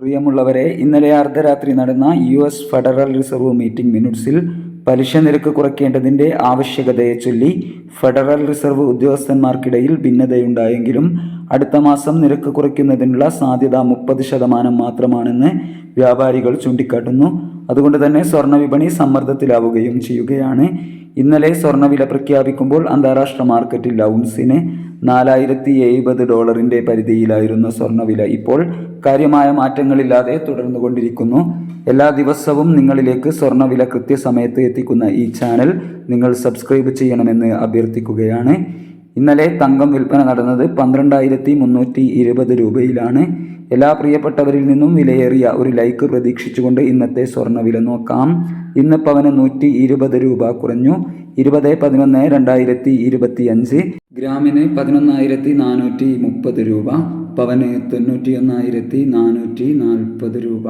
പ്രിയമുള്ളവരെ ഇന്നലെ അർദ്ധരാത്രി നടന്ന U S federal reserve meeting മിനിറ്റ്സിൽ പലിശ നിരക്ക് കുറയ്ക്കേണ്ടതിന്റെ ആവശ്യകതയെ ചൊല്ലി ഫെഡറൽ റിസർവ് ഉദ്യോഗസ്ഥന്മാർക്കിടയിൽ ഭിന്നതയുണ്ടായെങ്കിലും അടുത്ത മാസം നിരക്ക് കുറയ്ക്കുന്നതിനുള്ള സാധ്യത മുപ്പത് ശതമാനം മാത്രമാണെന്ന് വ്യാപാരികൾ ചൂണ്ടിക്കാട്ടുന്നു. അതുകൊണ്ട് തന്നെ സ്വർണ സമ്മർദ്ദത്തിലാവുകയും ചെയ്യുകയാണ്. ഇന്നലെ സ്വർണവില പ്രഖ്യാപിക്കുമ്പോൾ അന്താരാഷ്ട്ര മാർക്കറ്റിൽ ഔൺസിന് നാലായിരത്തി എഴുപത് ഡോളറിന്റെ പരിധിയിലായിരുന്ന സ്വർണവില ഇപ്പോൾ കാര്യമായ മാറ്റങ്ങളില്ലാതെ തുടർന്നുകൊണ്ടിരിക്കുന്നു. എല്ലാ ദിവസവും നിങ്ങളിലേക്ക് സ്വർണവില കൃത്യസമയത്ത് എത്തിക്കുന്ന ഈ ചാനൽ നിങ്ങൾ സബ്സ്ക്രൈബ് ചെയ്യണമെന്ന് അഭ്യർത്ഥിക്കുകയാണ്. ഇന്നലെ തങ്കം വിൽപ്പന നടന്നത് പന്ത്രണ്ടായിരത്തി മുന്നൂറ്റി ഇരുപത് രൂപയിലാണ്. എല്ലാ പ്രിയപ്പെട്ടവരിൽ നിന്നും വിലയേറിയ ഒരു ലൈക്ക് പ്രതീക്ഷിച്ചുകൊണ്ട് ഇന്നത്തെ സ്വർണവില നോക്കാം. ഇന്ന് പവന് നൂറ്റി ഇരുപത് രൂപ കുറഞ്ഞു. ഇരുപത് പതിനൊന്ന് രണ്ടായിരത്തി ഇരുപത്തി അഞ്ച് ഗ്രാമിന് പതിനൊന്നായിരത്തി നാനൂറ്റി മുപ്പത് രൂപ. പവന് തൊണ്ണൂറ്റി ഒന്നായിരത്തി നാനൂറ്റി നാൽപ്പത് രൂപ.